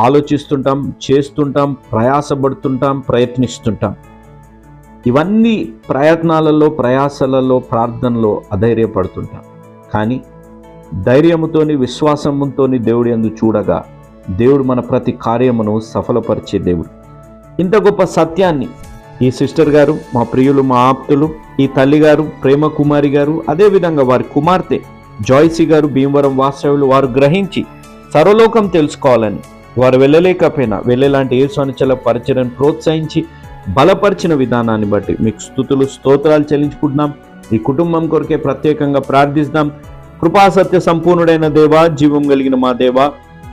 ఆలోచిస్తుంటాం చేస్తుంటాం ప్రయాసపడుతుంటాం ప్రయత్నిస్తుంటాం. ఇవన్నీ ప్రయత్నాలలో ప్రయాసలలో ప్రార్థనలో అధైర్యపడుతుంటాం. కానీ ధైర్యముతోని విశ్వాసముతోని దేవుడి అందు చూడగా దేవుడు మన ప్రతి కార్యమును సఫలపరిచే దేవుడు. ఇంత గొప్ప సత్యాన్ని ఈ సిస్టర్ గారు మా ప్రియులు మా ఆప్తులు ఈ తల్లి గారు ప్రేమ కుమారి గారు అదేవిధంగా వారి కుమార్తె జాయ్సీ గారు భీమవరం వాస్తవులు వారు గ్రహించి సర్వలోకం తెలుసుకోవాలని వారు వెళ్ళలేకపోయినా వెళ్ళేలాంటి ఏ అనుచల పరిచయను ప్రోత్సహించి బలపరిచిన విధానాన్ని బట్టి మీకు స్థుతులు స్తోత్రాలు చెల్లించుకుంటున్నాం. ఈ కుటుంబం కొరకే ప్రత్యేకంగా ప్రార్థిస్తాం కృపా సత్య సంపూర్ణుడైన దేవా జీవం కలిగిన మా దేవా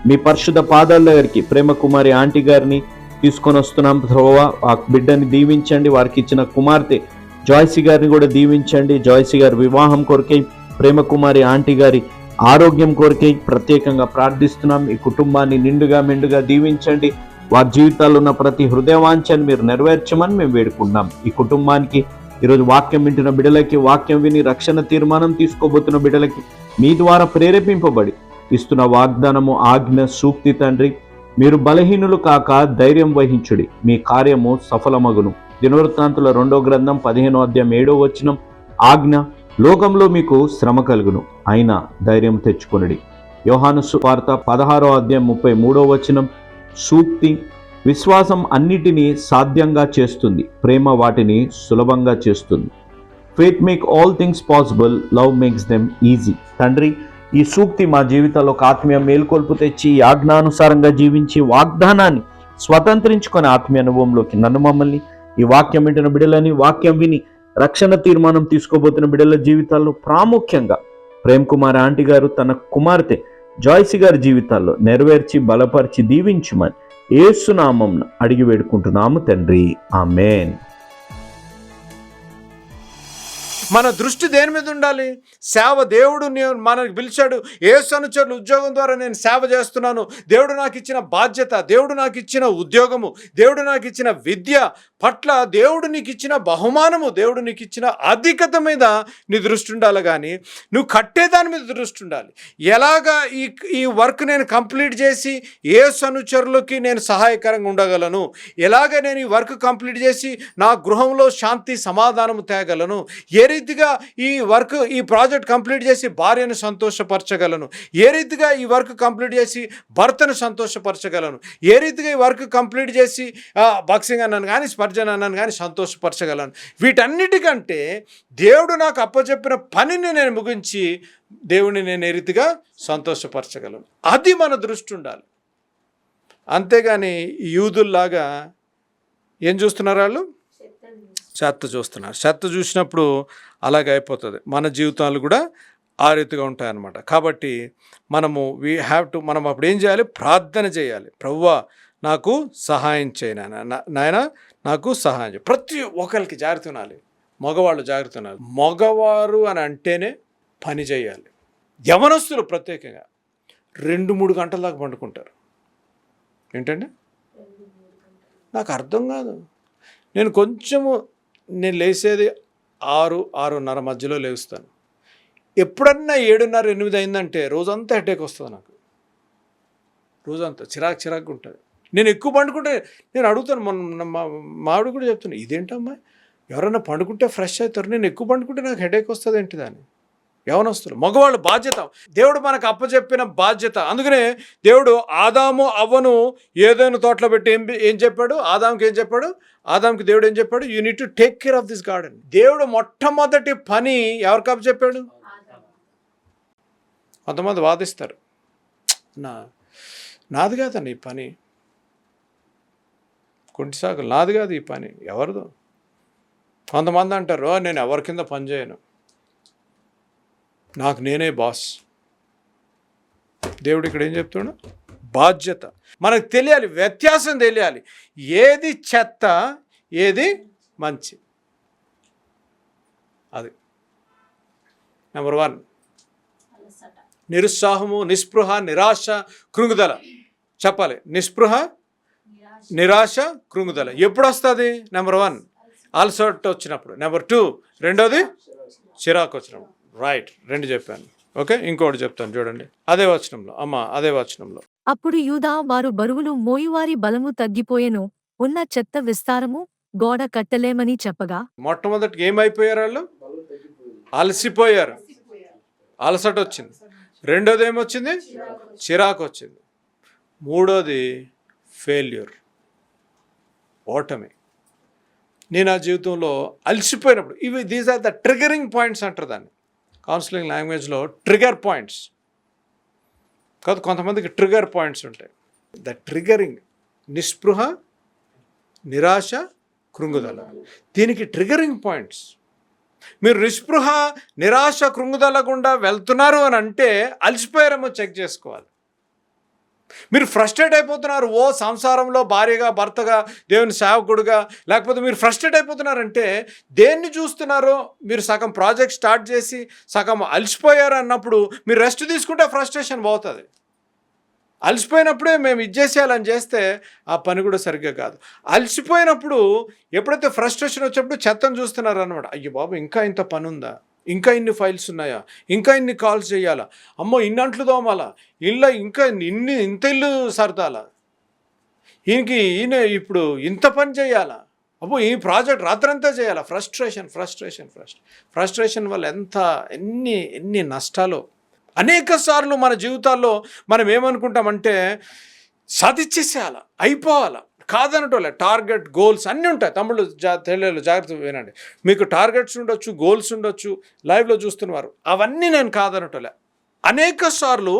మీ పరిశుద్ధ పాదాల దగ్గరికి ప్రేమ కుమారి ఆంటీ గారిని తీసుకొని వస్తున్నాం. త్రోవా ఆ బిడ్డని దీవించండి వారికి ఇచ్చిన కుమార్తె జాయ్సీ గారిని కూడా దీవించండి. జాయ్సీ గారి వివాహం కొరకై ప్రేమ కుమారి ఆంటీ గారి ఆరోగ్యం కోరికే ప్రత్యేకంగా ప్రార్థిస్తున్నాం. ఈ కుటుంబాన్ని నిండుగా మెండుగా దీవించండి. వారి జీవితాల్లో ఉన్న ప్రతి హృదయవాంఛని మీరు నెరవేర్చమని మేము వేడుకుంటున్నాం. ఈ కుటుంబానికి ఈరోజు వాక్యం వింటున్న బిడలకి వాక్యం విని రక్షణ తీర్మానం తీసుకోబోతున్న బిడ్డలకి మీ ద్వారా ప్రేరేపింపబడి ఇస్తున్న వాగ్దానము ఆజ్ఞ సూక్తి తండ్రి మీరు బలహీనులు కాక ధైర్యం వహించుడి. మీ కార్యము సఫలమగును. దినవృత్తాంతుల రెండో గ్రంథం పదిహేనో అధ్యాయం ఏడో వచనం ఆజ్ఞ లోకంలో మీకు శ్రమ కలుగును. అయినా ధైర్యం తెచ్చుకొనడి. యోహాను వార్త పదహారో అధ్యాయం ముప్పై మూడో వచనం సూక్తి విశ్వాసం అన్నిటినీ సాధ్యంగా చేస్తుంది. ప్రేమ వాటిని సులభంగా చేస్తుంది. Faith make all things possible. Love makes them easy. తండ్రి ఈ సూక్తి మా జీవితంలో ఒక ఆత్మీయ మేల్కొల్పు తెచ్చి యాజ్ఞానుసారంగా ఆజ్ఞానుసారంగా జీవించి వాగ్దానాన్ని స్వతంత్రించుకొని ఆత్మీయ అనుభవంలోకి నన్ను మమ్మల్ని ఈ వాక్యం వింటున్న బిడలని వాక్యం విని రక్షణ తీర్మానం తీసుకోబోతున్న బిడ్డల జీవితాల్లో ప్రాముఖ్యంగా ప్రేమ్ కుమార్ ఆంటీ గారు తన కుమార్తె జాయ్సి గారి జీవితాల్లో నెరవేర్చి బలపరిచి దీవించుమని ఏసునామం అడిగి వేడుకుంటున్నాము తండ్రి. ఆమెన్. మన దృష్టి దేని మీద ఉండాలి? సేవ దేవుడు నేను మనకు పిలిచాడు. ఏ సనుచరులు ఉద్యోగం ద్వారా నేను సేవ చేస్తున్నాను. దేవుడు నాకు ఇచ్చిన బాధ్యత దేవుడు నాకు ఇచ్చిన ఉద్యోగము దేవుడు నాకు ఇచ్చిన విద్య పట్ల దేవుడు నీకు ఇచ్చిన బహుమానము దేవుడు నీకు ఇచ్చిన అధికత మీద నీ దృష్టి ఉండాలి కానీ నువ్వు కట్టేదాని మీద దృష్టి ఉండాలి. ఎలాగా ఈ ఈ వర్క్ నేను కంప్లీట్ చేసి ఏ సనుచరులకి నేను సహాయకరంగా ఉండగలను? ఎలాగ నేను ఈ వర్క్ కంప్లీట్ చేసి నా గృహంలో శాంతి సమాధానము తేగలను? ఏ రీతిగా ఈ వర్క్ ఈ ప్రాజెక్ట్ కంప్లీట్ చేసి భార్యను సంతోషపరచగలను. ఏ రీతిగా ఈ వర్క్ కంప్లీట్ చేసి భర్తను సంతోషపరచగలను. ఏ రీతిగా ఈ వర్క్ కంప్లీట్ చేసి బాక్సింగ్ అన్నాను కానీ స్పర్జన్ అన్నాను కానీ సంతోషపరచగలను. వీటన్నిటికంటే దేవుడు నాకు అప్పచెప్పిన పనిని నేను ముగించి దేవుడిని నేను ఏ రీతిగా సంతోషపరచగలను. అది మన దృష్టి ఉండాలి. అంతేగాని యూదుల్లాగా ఏం చూస్తున్నారు వాళ్ళు? చెత్త చూస్తున్నారు. చెత్త చూసినప్పుడు అలాగే అయిపోతుంది. మన జీవితాలు కూడా ఆ రీతిగా ఉంటాయన్నమాట. కాబట్టి మనము వీ హ్యావ్ టు మనం అప్పుడు ఏం చేయాలి? ప్రార్థన చేయాలి. ప్రవ్వా నాకు సహాయం చేయన నాయన. నాయన నాకు సహాయం చేయ. ప్రతి ఒక్కరికి జాగ్రత్త ఉండాలి. మగవాళ్ళు జాగ్రత్త ఉండాలి. మగవారు అని అంటేనే పని చేయాలి. యవనస్తులు ప్రత్యేకంగా రెండు మూడు గంటల దాకా పండుకుంటారు. ఏంటండి? నాకు అర్థం కాదు. నేను కొంచెము నేను లేచేది ఆరు ఆరున్నర మధ్యలో లేస్తాను. ఎప్పుడన్నా ఏడున్నర ఎనిమిది అయిందంటే రోజంతా హెడేక్ వస్తుంది నాకు. రోజంతా చిరాకు చిరాకు ఉంటుంది. నేను ఎక్కువ పండుకుంటే నేను అడుగుతాను మొన్న మా మావిడ కూడా చెప్తున్నాను ఇదేంటమ్మా? ఎవరైనా పండుకుంటే ఫ్రెష్ అవుతారు. నేను ఎక్కువ పండుకుంటే నాకు హెడేక్ వస్తుంది ఏంటి దాన్ని యవనస్తులు మగవాళ్ళు బాధ్యత. దేవుడు మనకు అప్పచెప్పిన బాధ్యత. అందుకనే దేవుడు ఆదాము అవ్వను ఏదైనా తోటలో పెట్టి ఏం ఏం చెప్పాడు? ఆదాంకి ఏం చెప్పాడు? ఆదాంకి దేవుడు ఏం చెప్పాడు? You need to take care of this garden దేవుడు మొట్టమొదటి పని ఎవరికి అప్పచెప్పాడు కొంతమంది వాదిస్తారు. నా నాది కాదండి ఈ పని. కొంటి నాది కాదు ఈ పని. ఎవరిదో. కొంతమంది అంటారు నేను ఎవరి కింద పని చేయను. నాకు నేనే బాస్. దేవుడు ఇక్కడ ఏం చెప్తున్నాడు? బాధ్యత. మనకు తెలియాలి వ్యత్యాసం తెలియాలి. ఏది చెత్త ఏది మంచి. అది. నెంబర్ వన్ నిరుత్సాహము నిస్పృహ నిరాశ కృంగుదల. చెప్పాలి. నిస్పృహ నిరాశ. కృంగుదల. ఎప్పుడు వస్తుంది? నెంబర్ వన్ అలసట. వచ్చినప్పుడు. నెంబర్ టూ రెండోది? చిరాకు వచ్చినప్పుడు. రైట్ రెండు చెప్పాను. ఓకే ఇంకోటి చెప్తాను చూడండి. అదే వచనంలో. అమ్మ అదే వచనంలో. అప్పుడు యూదా వారు బరువులు మోయువారి బలము తగ్గిపోయెను. ఉన్న చెత్త విస్తారము గోడ కట్టలేమని చెప్పగా? మొట్టమొదటి ఏమైపోయారు వాళ్ళు? అలసిపోయారు. అలసట వచ్చింది. రెండోది ఏమొచ్చింది? చిరాకు వచ్చింది మూడోది ఫెయిల్యూర్ ఓటమి. నేను నా జీవితంలో అలసిపోయినప్పుడు ఇవి these are the triggering points అంటారు దాన్ని. కౌన్సిలింగ్ లాంగ్వేజ్లో ట్రిగర్ పాయింట్స్ కాదు కొంతమందికి ట్రిగర్ పాయింట్స్ ఉంటాయి. ద ట్రిగరింగ్ నిస్పృహ నిరాశ కృంగుదల. దీనికి ట్రిగరింగ్ పాయింట్స్ మీరు నిస్పృహ నిరాశ కృంగుదల గుండా వెళ్తున్నారు అని అంటే అలసిపోయారేమో చెక్ చేసుకోవాలి. మీరు ఫ్రస్ట్రేట్ అయిపోతున్నారు. ఓ సంసారంలో భార్యగా భర్తగా దేవుని సేవకుడుగా లేకపోతే మీరు ఫ్రస్ట్రేట్ అయిపోతున్నారంటే దేన్ని చూస్తున్నారో మీరు సగం ప్రాజెక్ట్ స్టార్ట్ చేసి సగం అలసిపోయారు అన్నప్పుడు మీరు రెస్ట్ తీసుకుంటే ఫ్రస్ట్రేషన్ పోతుంది. అలసిపోయినప్పుడే మేము ఇది చేసేయాలని చేస్తే ఆ పని కూడా సరిగ్గా కాదు. అలసిపోయినప్పుడు ఎప్పుడైతే ఫ్రస్ట్రేషన్ వచ్చినప్పుడు చెత్తను చూస్తున్నారు అనమాట అయ్యో బాబు ఇంకా ఇంత పని ఉందా? ఇంకా ఇన్ని ఫైల్స్ ఉన్నాయా? ఇంకా ఇన్ని కాల్స్ చేయాలా? అమ్మో ఇన్ని అంట్లు తోమాలా ఇళ్ళ ఇంకా ఇన్ని ఇంత ఇల్లు సర్దాలా? ఈయనకి ఈయన ఇప్పుడు ఇంత పని చేయాలా? అబ్బో ఈ ప్రాజెక్ట్ రాత్రంతా చేయాలా? ఫ్రస్ట్రేషన్ ఫ్రస్ట్రేషన్ ఫ్రస్ట్ ఫ్రస్ట్రేషన్ వల్ల ఎంత ఎన్ని ఎన్ని నష్టాలు? అనేక సార్లు మన జీవితాల్లో మనం ఏమనుకుంటామంటే సాధించేసేయాల అయిపోవాలా? కాదనటోలే టార్గెట్ గోల్స్ అన్నీ ఉంటాయి. తమ్ముళ్ళు జా తెలియదు జాగ్రత్త వినండి. మీకు టార్గెట్స్ ఉండొచ్చు గోల్స్ ఉండొచ్చు లైవ్లో చూస్తున్నవారు. అవన్నీ నేను కాదనటోలే అనేక సార్లు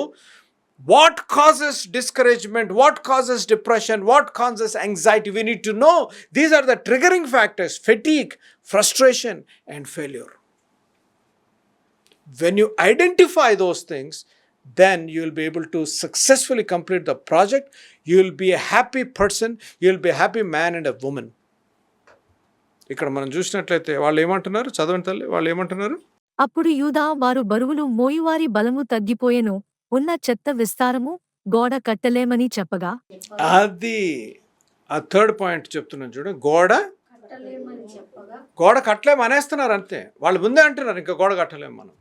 what causes discouragement what causes depression what causes anxiety we need to know these are the triggering factors fatigue frustration and failure when you identify those things then you will be able to successfully complete the project. You will be a happy person. You will be a happy man and a woman. ఇక్కడ మనం చూసినట్లయితే వాళ్ళు ఏమంటున్నారు? చదవండి తల్లి వాళ్ళు ఏమంటున్నారు? అప్పుడు యూదా వారు బరువులు మోయువారి బలము తగ్గిపోయెను. ఉన్న చెత్త విస్తారము గోడ కట్టలేమని చెప్పగా. అది ఆ థర్డ్ పాయింట్ చెప్తున్నాను చూడ. గోడ గోడ కట్టలేము అనేస్తున్నారు అంతే. వాళ్ళు ముందే అంటున్నారు ఇంకా గోడ కట్టలేము మనం.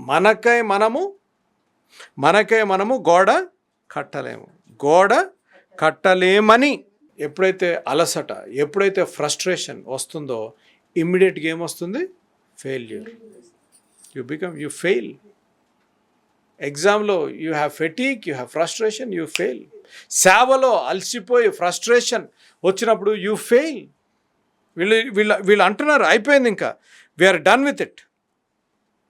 మనకై మనము మనకే మనము గోడ కట్టలేము. గోడ కట్టలేమని ఎప్పుడైతే అలసట ఎప్పుడైతే ఫ్రస్ట్రేషన్ వస్తుందో ఇమ్మీడియట్గా ఏమొస్తుంది failure. You become you fail. ఎగ్జామ్లో you have fatigue you have frustration you fail. సేవలో అలసిపోయి ఫ్రస్ట్రేషన్ వచ్చినప్పుడు యూ ఫెయిల్. వీళ్ళు వీళ్ళ వీళ్ళు అంటున్నారు అయిపోయింది ఇంకా. వీఆర్ డన్ విత్ ఇట్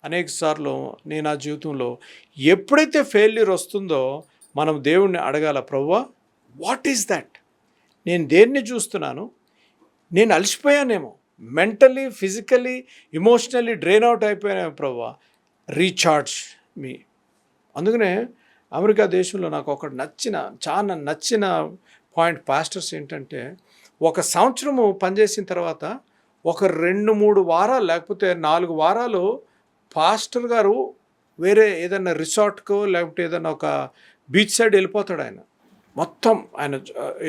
అనేక సార్లు నేను నా జీవితంలో ఎప్పుడైతే ఫెయిల్యూర్ వస్తుందో మనం దేవుణ్ణి అడగాల ప్రవ్వా వాట్ ఈస్ దట్ నేను దేన్ని చూస్తున్నాను? నేను అలసిపోయానేమో. Mentally physically emotionally drain out అయిపోయానేమో ప్రవ్వా. రీఛార్జ్ మీ అందుకనే అమెరికా దేశంలో నాకు ఒకటి నచ్చిన చాలా నచ్చిన పాయింట్ పాస్టర్స్ ఏంటంటే ఒక సంవత్సరము పనిచేసిన తర్వాత ఒక రెండు మూడు వారాలు లేకపోతే నాలుగు వారాలు పాస్టర్ గారు వేరే ఏదైనా రిసార్ట్కో లేకపోతే ఏదైనా ఒక బీచ్ సైడ్ వెళ్ళిపోతాడు ఆయన. మొత్తం ఆయన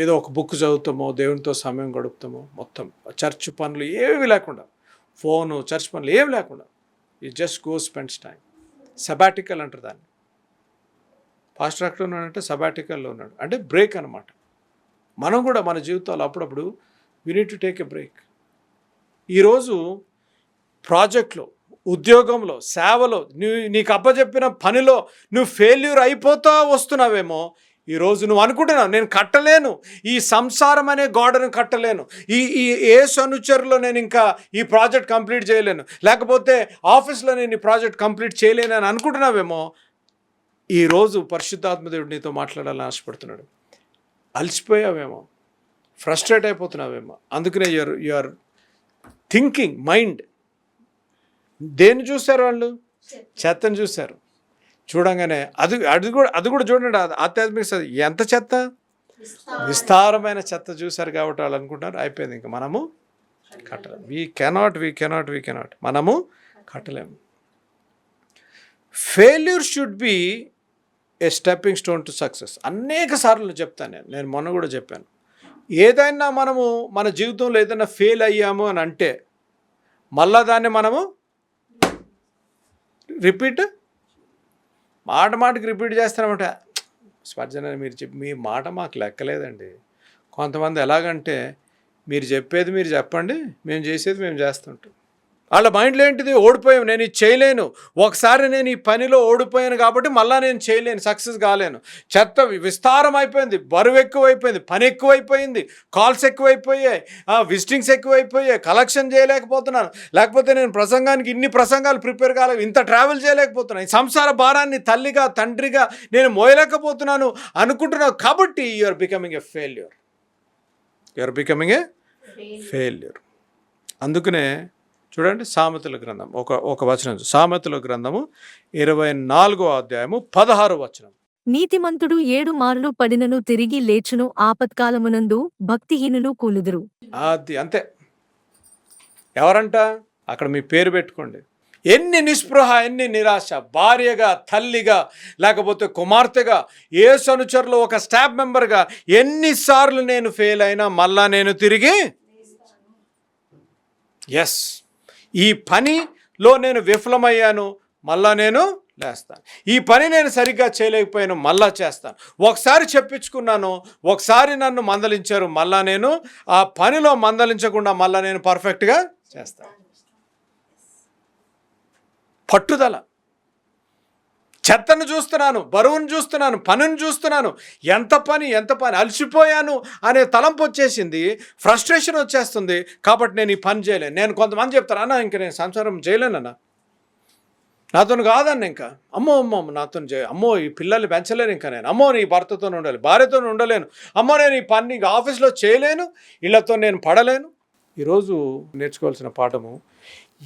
ఏదో ఒక బుక్ చదువుతామో దేవునితో సమయం గడుపుతామో మొత్తం చర్చ్ పనులు ఏవి లేకుండా ఫోను చర్చ్ పనులు ఏవి లేకుండా ఈ just go spends time sabbatical అంటారు దాన్ని. పాస్టర్ ఎక్కడ ఉన్నాడంటే సబాటికల్లో ఉన్నాడు. అంటే బ్రేక్ అనమాట మనం కూడా మన జీవితాలు అప్పుడప్పుడు we need to take a break ఈరోజు ప్రాజెక్ట్లో ఉద్యోగంలో సేవలో నువ్వు నీకు అప్పచెప్పిన పనిలో నువ్వు ఫెయిల్యూర్ అయిపోతా వస్తున్నావేమో ఈరోజు నువ్వు అనుకుంటున్నావు నేను కట్టలేను ఈ సంసారం అనే గోడను కట్టలేను ఈ ఈ ఏ సనుచరులో నేను ఇంకా ఈ ప్రాజెక్ట్ కంప్లీట్ చేయలేను లేకపోతే ఆఫీస్లో నేను ఈ ప్రాజెక్ట్ కంప్లీట్ చేయలేను అని అనుకుంటున్నావేమో ఈరోజు పరిశుద్ధాత్మదేవుడు నీతో మాట్లాడాలని ఆశపడుతున్నాడు. అలసిపోయావేమో ఫ్రస్ట్రేట్ అయిపోతున్నావేమో అందుకనే యువర్ యువర్ థింకింగ్ మైండ్ దేన్ని చూశారు వాళ్ళు? చెత్తను. చూశారు. చూడంగానే అది అది కూడా అది కూడా చూడండి అది ఆధ్యాత్మిక ఎంత చెత్త? విస్తారమైన చెత్త చూశారు కాబట్టి వాళ్ళు అనుకుంటారు అయిపోయింది ఇంకా మనము కట్టలేము we cannot we cannot we cannot మనము కట్టలేము failure should be a stepping stone to success అనేక సార్లు చెప్తాను నేను. నేను మొన్న కూడా చెప్పాను. ఏదైనా మనము మన జీవితంలో ఏదైనా ఫెయిల్ అయ్యాము అని అంటే మళ్ళా దాన్ని మనము రిపీట్? మాట మాటకి రిపీట్ చేస్తారన్నమాట. స్పర్జన మీరు చెప్పి మీ మాట మాకు లెక్కలేదండి. కొంతమంది ఎలాగంటే మీరు చెప్పేది మీరు చెప్పండి మేము చేసేది మేము చేస్తుంటాం. వాళ్ళ మైండ్లో ఏంటిది? ఓడిపోయాం నేను ఇది చేయలేను. ఒకసారి నేను ఈ పనిలో ఓడిపోయాను కాబట్టి మళ్ళీ నేను చేయలేను. సక్సెస్ కాలేను. చెత్త విస్తారం అయిపోయింది. బరువు ఎక్కువైపోయింది. పని ఎక్కువైపోయింది. కాల్స్ ఎక్కువైపోయాయి. విజిటింగ్స్ ఎక్కువైపోయాయి. కలెక్షన్ చేయలేకపోతున్నాను లేకపోతే నేను ప్రసంగానికి ఇన్ని ప్రసంగాలు ప్రిపేర్ కాలేదు ఇంత ట్రావెల్ చేయలేకపోతున్నాను. ఈ సంసార భారాన్ని తల్లిగా తండ్రిగా నేను మోయలేకపోతున్నాను అనుకుంటున్నాను కాబట్టి you are becoming a failure you are becoming a failure అందుకనే చూడండి సామెతల గ్రంథం. ఒక ఒక వచనం. సామెతల గ్రంథము ఇరవై నాలుగో అధ్యాయము పదహారు వచనం. నీతిమంతుడు ఏడు మారులు పడినను తిరిగి లేచును ఆపత్కాలమునందు భక్తిహీనులు కూలుదురు. అది అంతే. ఎవరంట? అక్కడ మీ పేరు పెట్టుకోండి. ఎన్ని నిస్పృహ ఎన్ని నిరాశ భార్యగా తల్లిగా లేకపోతే కుమార్తెగా ఏ సనుచరులో ఒక స్టాఫ్ మెంబర్గా ఎన్నిసార్లు నేను ఫెయిల్ అయినా మళ్ళా నేను తిరిగి ఎస్ ఈ పనిలో నేను విఫలమయ్యాను మళ్ళా నేను లేస్తాను. ఈ పని నేను సరిగ్గా చేయలేకపోయాను మళ్ళా చేస్తాను. ఒకసారి చెప్పించుకున్నాను ఒకసారి నన్ను మందలించారు మళ్ళా నేను ఆ పనిలో మందలించకుండా మళ్ళా నేను పర్ఫెక్ట్గా చేస్తాను. పట్టుదల. చెత్తను చూస్తున్నాను బరువును చూస్తున్నాను పనిని చూస్తున్నాను. ఎంత పని ఎంత పని. అలసిపోయాను అనే తలంపు వచ్చేసింది. ఫ్రస్ట్రేషన్ వచ్చేస్తుంది. కాబట్టి నేను ఈ పని చేయలేను. నేను కొంతమంది చెప్తాను అన్న ఇంక నేను సంసారం చేయలేనన్నా నాతో కాదన్న ఇంకా. అమ్మో అమ్మో నాతో చేయ అమ్మో ఈ పిల్లల్ని పెంచలేను ఇంకా నేను. అమ్మో నీ భర్తతో ఉండాలి భార్యతో ఉండలేను. అమ్మో నేను ఈ పని ఇంకా ఆఫీస్లో చేయలేను. ఇళ్ళతో నేను పడలేను. ఈరోజు నేర్చుకోవాల్సిన పాఠము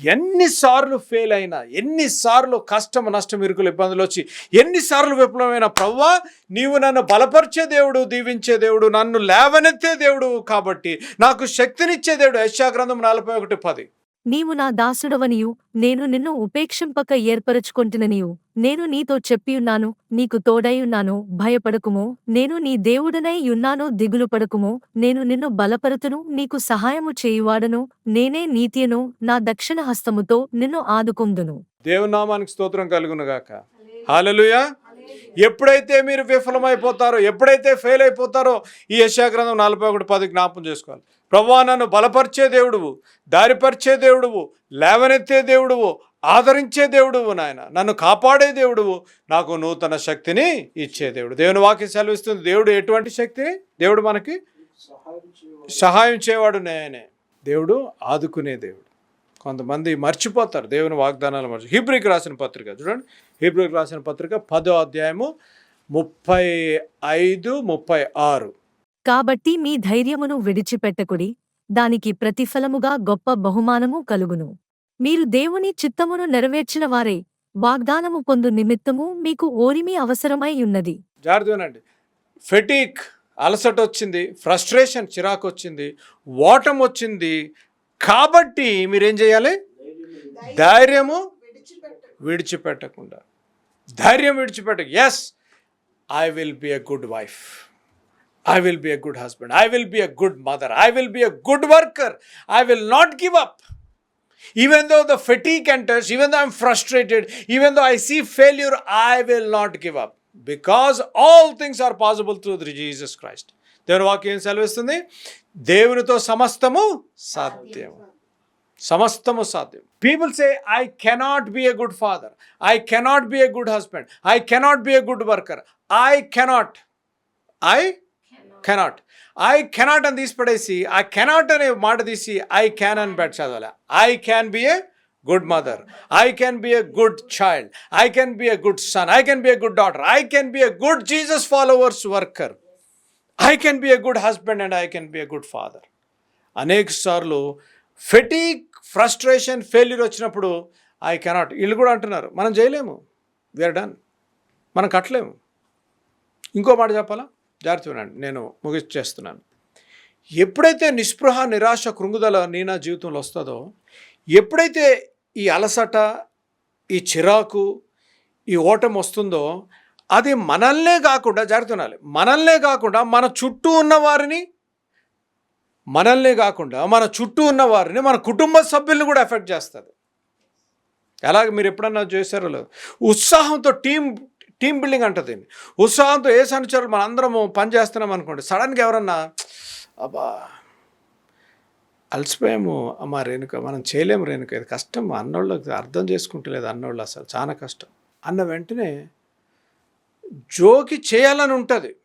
ఎన్నిసార్లు ఫెయిల్ అయినా ఎన్నిసార్లు కష్టం నష్టం ఇరుకులు ఇబ్బందులు వచ్చి ఎన్నిసార్లు విఫలమైన ప్రవ్వా నీవు నన్ను బలపరిచే దేవుడు దీవించే దేవుడు నన్ను లేవనెత్తే దేవుడు కాబట్టి నాకు శక్తినిచ్చే దేవుడు యశాగ్రంథం నలభై ఒకటి పది. నీవు నా దాసుడవనియు నేను నిన్ను ఉపేక్షింపక ఏర్పరచుకొంటిననియు. నేను నీతో చెప్పియున్నాను నీకు తోడైయున్నాను భయపడకుము. నేను నీ దేవుడనై యున్నాను దిగులు పడకుము. నేను నిన్ను బలపరుతును నీకు సహాయము చేయువాడను. నేనే నీతియను నా దక్షిణ హస్తముతో నిన్ను ఆదుకుందును. దేవునామానికి స్తోత్రం కలుగునుగాక. హాలలుయా ఎప్పుడైతే మీరు విఫలమైపోతారో ఎప్పుడైతే ఫెయిల్ అయిపోతారో ఈ యశాగ్రంథం నలభై ఒకటి పది జ్ఞాపం చేసుకోవాలి. ప్రభా నన్ను బలపరిచే దేవుడువు దారిపరిచే దేవుడువు లేవనెత్తే దేవుడువు ఆదరించే దేవుడువు నాయన. నన్ను కాపాడే దేవుడువు నాకు నూతన శక్తిని ఇచ్చే దేవుడు. దేవుని వాక్యం సెలవిస్తుంది. దేవుడు ఎటువంటి శక్తిని? దేవుడు మనకి సహాయం చేయవాడు నేనే. దేవుడు ఆదుకునే దేవుడు. కొంతమంది మర్చిపోతారు దేవుని వాగ్దానాలు మర్చి హీబ్రికి రాసిన పత్రిక చూడండి. హీబ్రికి రాసిన పత్రిక పదో అధ్యాయము ముప్పై ఐదు ముప్పై ఆరు. కాబట్టి మీ ధైర్యమును విడిచిపెట్టకుడి దానికి ప్రతిఫలముగా గొప్ప బహుమానము కలుగును. మీరు దేవుని చిత్తమును నెరవేర్చిన వారే వాగ్దానము పొందు నిమిత్తము మీకు ఓరిమి అవసరమై ఉన్నది. జాగ్రత్త ఫెటీక్ అలసట వచ్చింది ఫ్రస్ట్రేషన్ చిరాకు వచ్చింది ఓటం వచ్చింది కాబట్టి మీరేం చేయాలి ధైర్యము విడిచిపెట్టకుండా ధైర్యం విడిచిపెట్టకు yes I will be a good wife I will be a good husband I will be a good mother I will be a good worker I will not give up even though the fatigue enters even though I'm frustrated even though I see failure I will not give up because all things are possible through the Jesus Christ దేవుని వాక్యం సెలవిస్తుంది? దేవునితో సమస్తము సాధ్యం సమస్తము సాధ్యం people say I cannot be a good father I cannot be a good husband I cannot be a good worker I cannot I cannot I cannot అని తీసిపడేసి పడేసి కెనాట్ అనే మాట తీసి ఐ క్యాన్ అని బెట్ చదవాలి. I can be a good mother I can be a good child I can be a good son I can be a good daughter I can be a good Jesus followers worker I can be a good husband and I can be a good father అనేక సార్లు fatigue frustration failure వచ్చినప్పుడు I cannot వీళ్ళు కూడా అంటున్నారు మనం చేయలేము. We are done మనం కట్టలేము. ఇంకో మాట చెప్పాలా? జాగ్రత్త వినండి నేను ముగిచేస్తున్నాను ఎప్పుడైతే నిస్పృహ నిరాశ కృంగుదల నీ నా జీవితంలో వస్తుందో ఎప్పుడైతే ఈ అలసట ఈ చిరాకు ఈ ఓటమి వస్తుందో అది మనల్నే కాకుండా జరుగుతున్నాలి మనల్నే కాకుండా మన చుట్టూ ఉన్న వారిని మనల్నే కాకుండా మన చుట్టూ ఉన్న వారిని మన కుటుంబ సభ్యుల్ని కూడా ఎఫెక్ట్ చేస్తుంది. అలాగే మీరు ఎప్పుడన్నా చేశారో లేదు. ఉత్సాహంతో టీం టీం బిల్డింగ్ అంటది దీన్ని. ఉత్సాహంతో ఏ సంచారాలు మన అందరము పని చేస్తున్నాం అనుకోండి సడన్గా ఎవరన్నా అబ్బా అలసిపోయాము అమ్మా రేణుక మనం చేయలేము రేణుక ఇది కష్టం అన్నోళ్ళకి అర్థం చేసుకుంటలేదు అన్నోళ్ళు అసలు చాలా కష్టం. అన్న వెంటనే జోకి చేయాలని ఉంటుంది.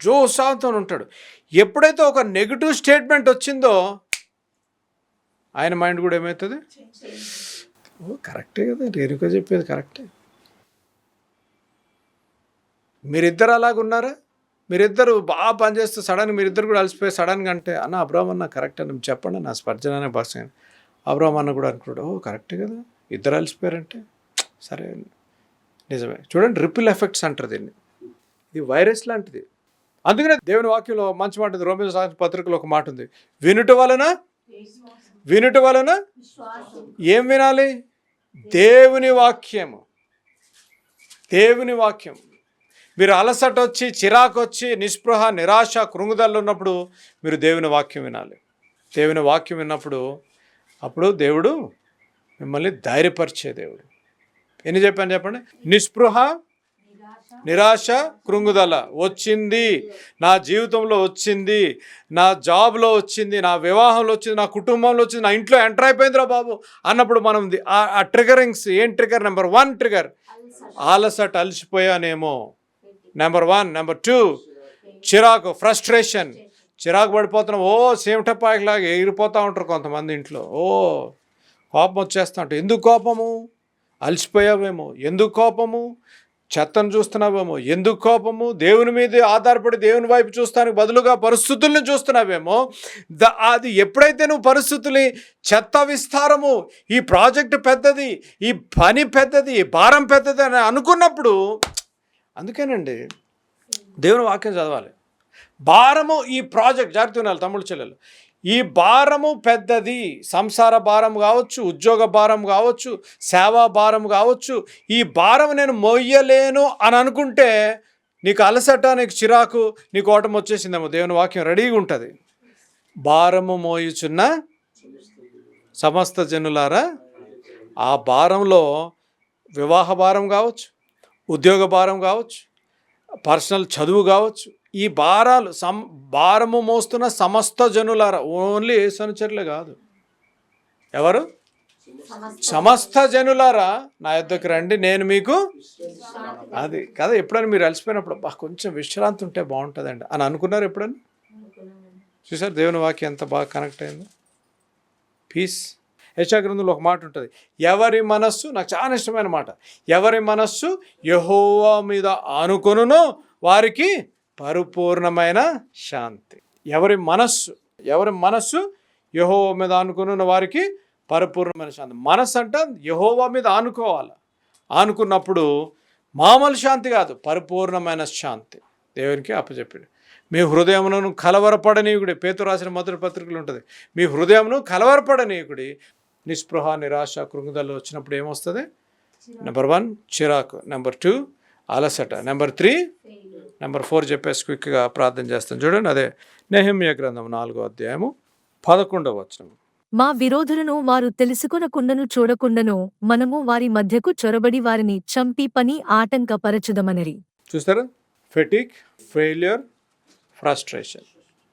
జో ఉత్సాహంతో ఉంటాడు. ఎప్పుడైతే ఒక నెగిటివ్ స్టేట్మెంట్ వచ్చిందో ఆయన మైండ్ కూడా ఏమవుతుంది? ఓ కరెక్టే కదా. రేణుక చెప్పేది కరెక్టే. మీరిద్దరు అలాగున్నారా మీరిద్దరు బాగా పనిచేస్తూ సడన్ మీరిద్దరు కూడా అలసిపోయి సడన్గా అంటే అన్న అబ్రాహ్మ అన్న కరెక్ట్ అని చెప్పండి నా స్పర్జన అనే భాష అబ్రాహ్మ అన్న కూడా అనుకున్నాడు ఓ కరెక్టే కదా. ఇద్దరు అలసిపోయారంటే సరే. నిజమే. చూడండి రిపిల్ ఎఫెక్ట్స్ అంటారు దీన్ని. ఇది వైరస్ లాంటిది. అందుకనే దేవుని వాక్యంలో మంచి మాట ఉంది. రోమిల పత్రికలో ఒక మాట ఉంది. వినుట వలన? వినుట వలన? ఏం వినాలి? దేవుని వాక్యము. దేవుని వాక్యం. మీరు అలసట వచ్చి చిరాకు వచ్చి నిస్పృహ నిరాశ కృంగుదల్లో ఉన్నప్పుడు మీరు దేవుని వాక్యం వినాలి. దేవుని వాక్యం విన్నప్పుడు అప్పుడు దేవుడు మిమ్మల్ని ధైర్యపరిచే దేవుడు. ఎన్ని చెప్పాను చెప్పండి? నిస్పృహ నిరాశ కృంగుదల. వచ్చింది. నా జీవితంలో వచ్చింది. నా జాబ్లో వచ్చింది. నా వివాహంలో వచ్చింది. నా కుటుంబంలో వచ్చింది. నా ఇంట్లో ఎంటర్ అయిపోయిందిరా బాబు అన్నప్పుడు మనం ఆ- ట్రిగరింగ్స్ ఏం ట్రిగర్ నెంబర్ వన్ ట్రిగర్ అలసట అలసిపోయానేమో. నెంబర్ వన్ నెంబర్ టూ చిరాకు ఫ్రస్ట్రేషన్ చిరాకు పడిపోతున్నాం ఓ సేమటపాయలాగా ఎగిరిపోతూ ఉంటారు కొంతమంది ఇంట్లో. ఓ కోపం వచ్చేస్తా ఎందుకు కోపము? అలసిపోయావేమో? ఎందుకు కోపము? చెత్తను చూస్తున్నావేమో? ఎందుకు కోపము? దేవుని మీద ఆధారపడి దేవుని వైపు చూస్తానికి బదులుగా పరిస్థితుల్ని చూస్తున్నావేమో? ద అది ఎప్పుడైతే నువ్వు పరిస్థితుల్ని చెత్త విస్తారము ఈ ప్రాజెక్ట్ పెద్దది ఈ పని పెద్దది ఈ భారం పెద్దది అని అనుకున్నప్పుడు అందుకేనండి దేవుని వాక్యం చదవాలి. భారము ఈ ప్రాజెక్ట్ జాగ్రత్త ఉండాలి తమ్ముడు చెల్లెలు ఈ భారము పెద్దది. సంసార భారం కావచ్చు ఉద్యోగ భారం కావచ్చు సేవా భారం కావచ్చు. ఈ భారం నేను మొయ్యలేను అని అనుకుంటే నీకు అలసట నీకు చిరాకు నీకు ఓటం వచ్చేసిందేమో. దేవుని వాక్యం రెడీగా ఉంటుంది. భారము మోయుచున్న సమస్త జనులారా ఆ భారంలో వివాహ భారం కావచ్చు ఉద్యోగ భారం కావచ్చు పర్సనల్ చదువు కావచ్చు ఈ భారాలు సం భారము మోస్తున్న సమస్త జనులారా ఓన్లీ ఏ సనుచరులే కాదు. ఎవరు? సమస్త జనులారా నా యొక్కకి రండి నేను మీకు అది కదా ఎప్పుడైనా మీరు అలసిపోయినప్పుడు కొంచెం విశ్రాంతి ఉంటే బాగుంటుందండి. అని అనుకున్నారు ఎప్పుడైనా? చూసారు దేవుని వాక్యం ఎంత బాగా కనెక్ట్ అయిందో? పీస్ యశాగ్రంథంలో ఒక మాట ఉంటుంది. ఎవరి మనస్సు నాకు చాలా ఇష్టమైన మాట ఎవరి మనస్సు యహోవా మీద ఆనుకొనునో వారికి పరిపూర్ణమైన శాంతి. ఎవరి మనస్సు ఎవరి మనస్సు యహోవా మీద ఆనుకున్న వారికి పరిపూర్ణమైన శాంతి. మనస్సు అంటే యహోవా మీద ఆనుకోవాలి. ఆనుకున్నప్పుడు మామూలు శాంతి కాదు పరిపూర్ణమైన శాంతి. దేవునికి అప్పచెప్పాడు మీ హృదయమును కలవరపడనీయుడి పేతు రాసిన మొదటి పత్రికలు ఉంటుంది. మీ హృదయమును కలవరపడనీయుడి నిస్పృహ నిరాశ కృంగుదలు వచ్చినప్పుడు ఏమొస్తుంది? నెంబర్ వన్ చిరాకు. నెంబర్ టూ అలసట. నెంబర్ త్రీ నెంబర్ ఫోర్ చెప్పేసి క్విక్గా ప్రార్థన చేస్తాను. చూడండి అదే నెహమ్య గ్రంథం నాలుగో అధ్యాయము పదకొండవ వచనం. మా విరోధులను వారు తెలుసుకొనకుండను చూడకుండను మనము వారి మధ్యకు చొరబడి వారిని చంపి పని ఆటంకపరచుదమనరి. చూస్తారా? ఫెటిక్ ఫెయిలియర్ ఫ్రస్ట్రేషన్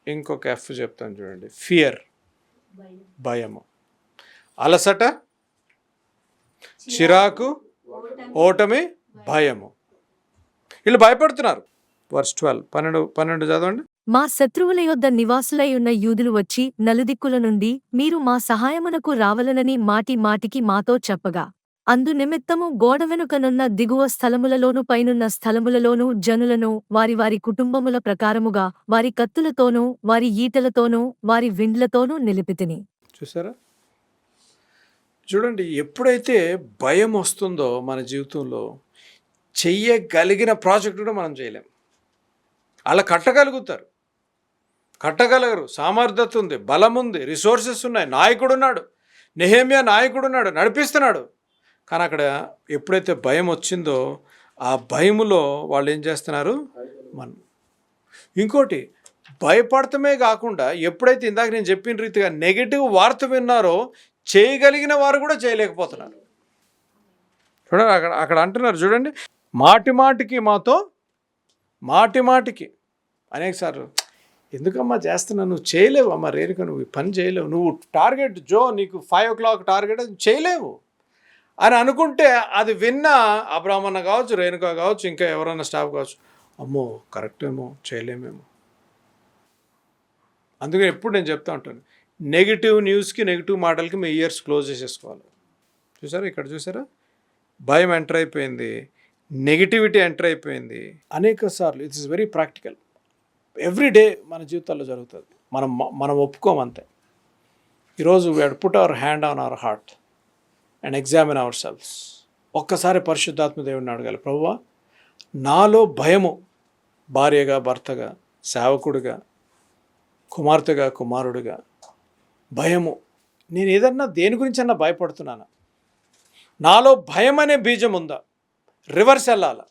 ఇంకొక ఎఫ్ చెప్తాను చూడండి. ఫియర్ భయము. అలసట చిరాకు ఓటమి భయము. వీళ్ళు భయపడుతున్నారు. Verse twelve. పన్నెండు పన్నెండు చదవండి. మా శత్రువుల యొద్ద నివాసులై ఉన్న యూదులు వచ్చి నలుదిక్కుల నుండి మీరు మా సహాయమునకు రావలనని మాటి మాటికి మాతో చెప్పగా అందు నిమిత్తము గోడ వెనుకనున్న దిగువ స్థలములలోను పైనున్న స్థలములలోను జనులను వారి వారి కుటుంబముల ప్రకారముగా వారి కత్తులతోనూ వారి ఈటలతోనూ వారి విండ్లతోనూ నిలిపితిని. చూసారా? చూడండి ఎప్పుడైతే భయం వస్తుందో మన జీవితంలో చెయ్యగలిగిన ప్రాజెక్ట్ కూడా మనం చేయలేం. అలా కట్టగలుగుతారు. కట్టగలగరు సామర్థ్యత ఉంది బలం ఉంది రిసోర్సెస్ ఉన్నాయి. నాయకుడు ఉన్నాడు నెహేమియా నాయకుడు ఉన్నాడు నడిపిస్తున్నాడు. కానీ అక్కడ ఎప్పుడైతే భయం వచ్చిందో ఆ భయములో వాళ్ళు ఏం చేస్తున్నారు? మనం ఇంకోటి భయపడటమే కాకుండా ఎప్పుడైతే ఇందాక నేను చెప్పిన రీతిగా నెగిటివ్ వార్త విన్నారో చేయగలిగిన వారు కూడా చేయలేకపోతున్నారు. చూడండి అక్కడ అక్కడ అంటున్నారు. చూడండి మాటి మాటికి మాతో మాటి మాటికి. అనేకసార్లు ఎందుకమ్మా చేస్తున్నా నువ్వు చేయలేవు అమ్మ రేణుక నువ్వు పని చేయలేవు. నువ్వు టార్గెట్ జో నీకు ఫైవ్ ఓ క్లాక్ టార్గెట్ అది చేయలేవు. అని అనుకుంటే అది విన్న అబ్రాహ్మణ కావచ్చు రేణుక కావచ్చు ఇంకా ఎవరైనా స్టాఫ్ కావచ్చు అమ్మో కరెక్ట్ ఏమో చేయలేమేమో. అందుకే ఎప్పుడు నేను చెప్తా ఉంటాను నెగిటివ్ న్యూస్కి నెగిటివ్ మాటలకి మీ ఇయర్స్ క్లోజ్ చేసేసుకోవాలి. చూసారా? ఇక్కడ చూసారా? భయం ఎంటర్ అయిపోయింది. నెగిటివిటీ ఎంటర్ అయిపోయింది. అనేక సార్లు it's is very practical every day మన జీవితాల్లో జరుగుతుంది. మనం మనం ఒప్పుకోమంతే ఈరోజు we'd put our hand on our heart and examine our selfs ఒక్కసారి పరిశుద్ధాత్మ దేవుడిని అడగాలి ప్రభువా నాలో భయము భార్యగా భర్తగా సేవకుడిగా కుమార్తెగా కుమారుడిగా భయము. నేను ఏదన్నా దేని గురించి అన్నా భయపడుతున్నానా? నాలో భయం అనే బీజం ఉందా? రివర్స్ వెళ్ళాలి.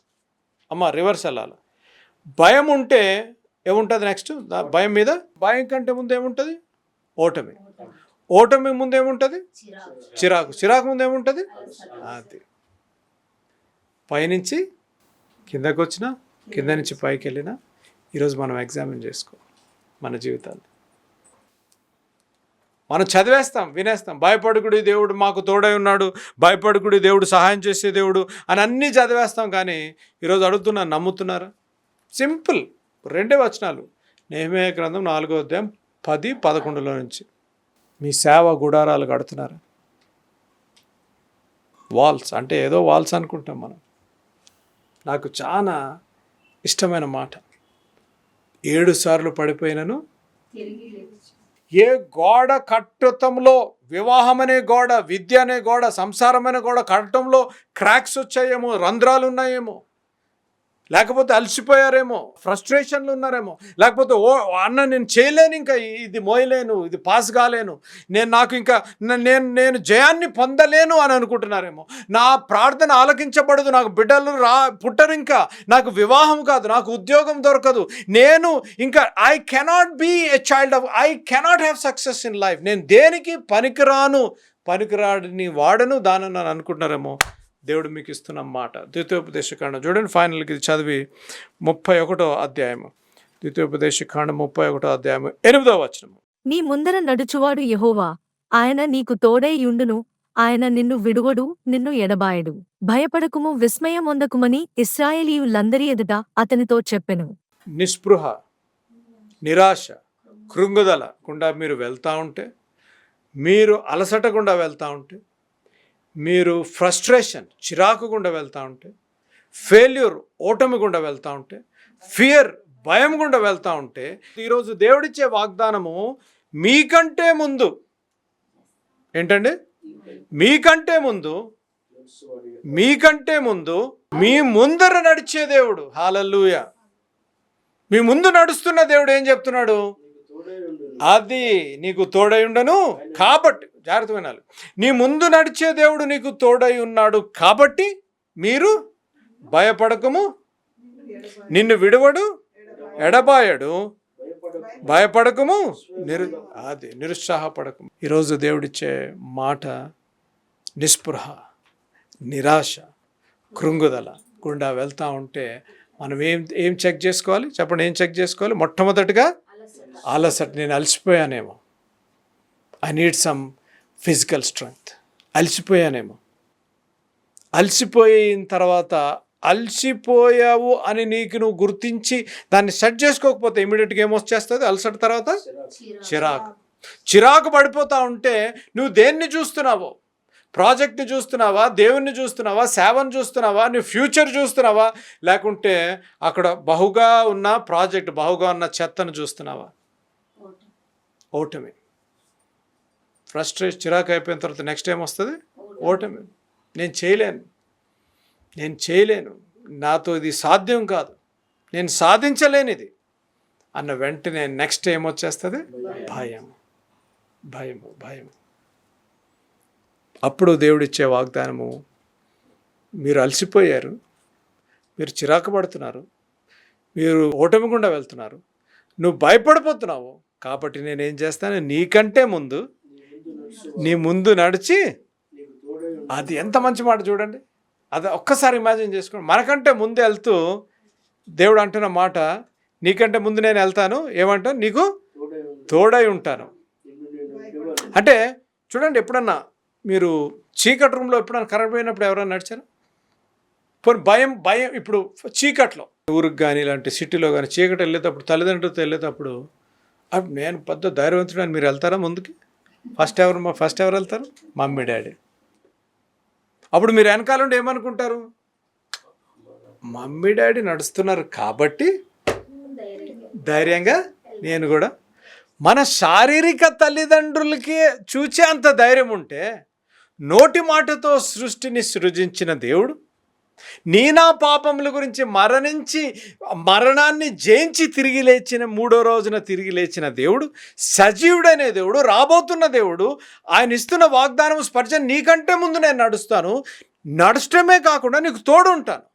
అమ్మ రివర్స్ వెళ్ళాలి. భయం ఉంటే ఏముంటుంది నెక్స్ట్ భయం మీద? భయం కంటే ముందు ఏముంటుంది? ఓటమి. ఓటమి ముందు ఏముంటుంది? చిరాకు. చిరాకు ముందు ఏముంటుంది? అది. పైనుంచి కిందకు వచ్చినా కింద నుంచి పైకి వెళ్ళినా ఈరోజు మనం ఎగ్జామిన్ చేసుకో మన జీవితాన్ని. మనం చదివేస్తాం వినేస్తాం. భయపడుకుడి దేవుడు మాకు తోడై ఉన్నాడు భయపడుకుడి దేవుడు సహాయం చేసే దేవుడు అని అన్నీ చదివేస్తాం కానీ ఈరోజు అడుగుతున్నా నమ్ముతున్నారా? సింపుల్. రెండే వచనాలు. నేమే గ్రంథం నాలుగో అధ్యాయం పది పదకొండులో నుంచి. మీ సేవ గుడారాలు కడుతున్నారు? వాల్స్. అంటే ఏదో వాల్స్ అనుకుంటాం మనం. నాకు చాలా ఇష్టమైన మాట. ఏడు సార్లు పడిపోయినను ఏ గోడ కట్టడంలో వివాహం అనే గోడ విద్య అనే గోడ సంసారం అనే గోడ కట్టడంలో క్రాక్స్ వచ్చాయేమో రంధ్రాలు ఉన్నాయేమో లేకపోతే అలసిపోయారేమో ఫ్రస్ట్రేషన్లు ఉన్నారేమో. లేకపోతే ఓ అన్న నేను చేయలేను ఇంకా ఇది మోయలేను ఇది పాస్ కాలేను. నేను నాకు ఇంకా నేను నేను జయాన్ని పొందలేను అని అనుకుంటున్నారేమో. నా ప్రార్థన ఆలకించబడదు నాకు బిడ్డలు రా పుట్టరు ఇంకా. నాకు వివాహం కాదు నాకు ఉద్యోగం దొరకదు. నేను ఇంకా I cannot be a child of I cannot have success in life నేను దేనికి పనికిరాను? పనికిరాడిని వాడను దానని అనుకుంటున్నారేమో. దేవుడు మీకు ఇస్తున్న మాట. ద్వితీయోపదేశకాండం చూడండి ఫైనల్కి ఇది చదివి ముప్పై ఒకటో అధ్యాయము. ద్వితీయోపదేశకాండం ముప్పై ఒకటో అధ్యాయము. ఎనిమిదో వచనము. నీ ముందర నడుచువాడు యెహోవా. ఆయన నీకు తోడై యుండును ఆయన నిన్ను విడువడు నిన్ను ఎడబాయడు. భయపడకుము విస్మయమొందకుమని ఇస్రాయేలీయులందరి ఎదుట అతనితో చెప్పెను. నిస్పృహ నిరాశ కృంగుదల గుండా మీరు వెళ్తూ ఉంటే మీరు అలసట గుండా వెళ్తూ ఉంటే మీరు ఫ్రస్ట్రేషన్ చిరాకు గుండా వెళ్తూ ఉంటే ఫెయిల్యూర్ ఓటమి గుండా వెళ్తూ ఉంటే ఫియర్ భయం గుండా వెళ్తూ ఉంటే ఈరోజు దేవుడిచ్చే వాగ్దానము మీకంటే ముందు ఏంటండి? మీకంటే ముందు మీకంటే ముందు మీ ముందర నడిచే దేవుడు. హాలల్లుయ మీ ముందు నడుస్తున్న దేవుడు ఏం చెప్తున్నాడు? అది నీకు తోడై ఉండను కాబట్టి జాగ్రత్త వినాలి. నీ ముందు నడిచే దేవుడు నీకు తోడై ఉన్నాడు కాబట్టి మీరు భయపడకము. నిన్ను విడవడు ఎడబాయడు భయపడకము నిరు అది నిరుత్సాహపడకము. ఈరోజు దేవుడిచ్చే మాట నిస్పృహ నిరాశ కృంగుదల. గుండా వెళ్తూ ఉంటే మనం ఏం ఏం చెక్ చేసుకోవాలి? చెప్పండి ఏం చెక్ చేసుకోవాలి? మొట్టమొదటిగా అలసట నేను అలసిపోయానేమో. I need some physical strength అలసిపోయానేమో. అలసిపోయిన తర్వాత అలసిపోయావు అని నీకు నువ్వు గుర్తించి దాన్ని సెట్ చేసుకోకపోతే ఇమీడియట్గా ఏమొచ్చేస్తుంది? అలసట తర్వాత? చిరాకు. చిరాకు. పడిపోతా ఉంటే నువ్వు దేన్ని చూస్తున్నావో? ప్రాజెక్ట్ని చూస్తున్నావా? దేవుణ్ణి చూస్తున్నావా? సేవను చూస్తున్నావా? నీ ఫ్యూచర్ చూస్తున్నావా? లేకుంటే అక్కడ బహుగా ఉన్న ప్రాజెక్ట్ బహుగా ఉన్న చెత్తను చూస్తున్నావా? ఓటమి. ఫ్రస్ట్రేట్ చిరాకు అయిపోయిన తర్వాత నెక్స్ట్ ఏం వస్తుంది? ఓటమి. నేను చేయలేను. నేను చేయలేను. నాతో ఇది సాధ్యం కాదు. నేను సాధించలేనిది అన్న వెంటనే నెక్స్ట్ ఏమొచ్చేస్తుంది భయం. భయము భయము. అప్పుడు దేవుడిచ్చే వాగ్దానము మీరు అలసిపోయారు. మీరు చిరాకు పడుతున్నారు. మీరు ఓటమి గుండా వెళ్తున్నారు. నువ్వు భయపడిపోతున్నావు. కాబట్టి నేనేం చేస్తాను? నీకంటే ముందు నీ ముందు నడిచి అది ఎంత మంచి మాట చూడండి. అది ఒక్కసారి ఇమాజిన్ చేసుకోండి. మనకంటే ముందు వెళ్తూ దేవుడు అంటున్న మాట నీకంటే ముందు నేను వెళ్తాను. ఏమంటాను నీకు తోడై ఉంటాను. అంటే చూడండి ఎప్పుడన్నా మీరు చీకటి రూమ్లో ఎప్పుడన్నా కరెంట్ పోయినప్పుడు ఎవరైనా నడిచారు? పోనీ భయం భయం ఇప్పుడు చీకట్లో. ఊరికి కానీ ఇలాంటి సిటీలో కానీ చీకటి వెళ్ళేటప్పుడు తల్లిదండ్రులతో వెళ్ళేటప్పుడు అప్పుడు నేను పెద్ద ధైర్యవంతుడు అని మీరు వెళ్తారా ముందుకి? ఫస్ట్ ఎవరు మా ఫస్ట్ ఎవరు వెళ్తారు? Mummy daddy. అప్పుడు మీరు వెనకాల ఉండి ఏమనుకుంటారు? మమ్మీ డాడీ నడుస్తున్నారు కాబట్టి ధైర్యంగా నేను కూడా. మన శారీరక తల్లిదండ్రులకి చూచే అంత ధైర్యం ఉంటే నోటి మాటతో సృష్టిని సృజించిన దేవుడు నీ నా పాపముల గురించి మరణించి మరణాన్ని జయించి తిరిగి లేచిన మూడో రోజున తిరిగి లేచిన దేవుడు సజీవుడనే దేవుడు రాబోతున్న దేవుడు ఆయన ఇస్తున్న వాగ్దానం స్పర్శ నీకంటే ముందు నేను నడుస్తాను. నడచడమే కాకుండా నీకు తోడుంటాను.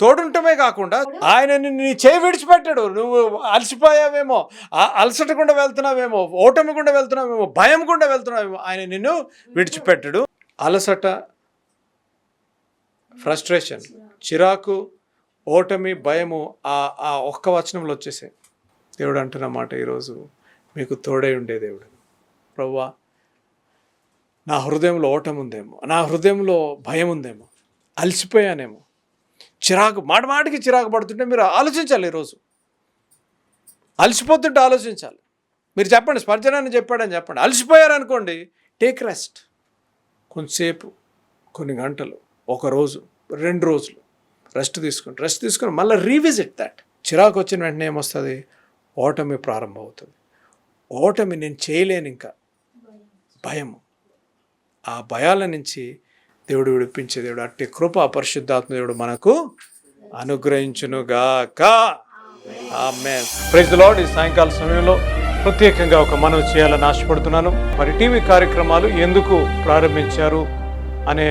తోడుంటమే కాకుండా ఆయన నీ చేయి విడిచిపెట్టాడు. నువ్వు అలసిపోయావేమో అలసట గుండా వెళ్తున్నావేమో ఓటమి గుండా వెళ్తున్నావేమో భయం గుండా వెళ్తున్నావేమో ఆయన నిన్ను విడిచిపెట్టాడు. అలసట ఫ్రస్ట్రేషన్ చిరాకు ఓటమి భయము ఆ ఆ ఒక్క వచనంలో వచ్చేసాయి. దేవుడు అంటున్న మాట ఈరోజు మీకు తోడై ఉండే దేవుడు. ప్రవ్వా నా హృదయంలో ఓటం ఉందేమో నా హృదయంలో భయం ఉందేమో అలసిపోయానేమో. చిరాకు మాట మాటికి చిరాకు పడుతుంటే మీరు ఆలోచించాలి ఈరోజు. అలసిపోతుంటే ఆలోచించాలి. మీరు చెప్పండి స్పర్జనాన్ని చెప్పాడని చెప్పండి. అలసిపోయారనుకోండి టేక్ రెస్ట్ కొంతసేపు కొన్ని గంటలు ఒక రోజు రెండు రోజులు రెస్ట్ తీసుకుని రెస్ట్ తీసుకుని మళ్ళీ రీవిజిట్ దాట్ చిరాకు వచ్చిన వెంటనే ఏమొస్తుంది? ఓటమి ప్రారంభం అవుతుంది ఓటమి నేను చేయలేను ఇంకా. భయము. ఆ భయాల నుంచి దేవుడు విడిపించే దేవుడు అట్టి కృప పరిశుద్ధాత్మ దేవుడు మనకు అనుగ్రహించునుగాక. ఆమె ప్రైజ్ లాడ్ ఈ సాయంకాల సమయంలో ప్రత్యేకంగా ఒక మనవి చేయాలని ఆశపడుతున్నాను. మరి టీవీ కార్యక్రమాలు ఎందుకు ప్రారంభించారు అనే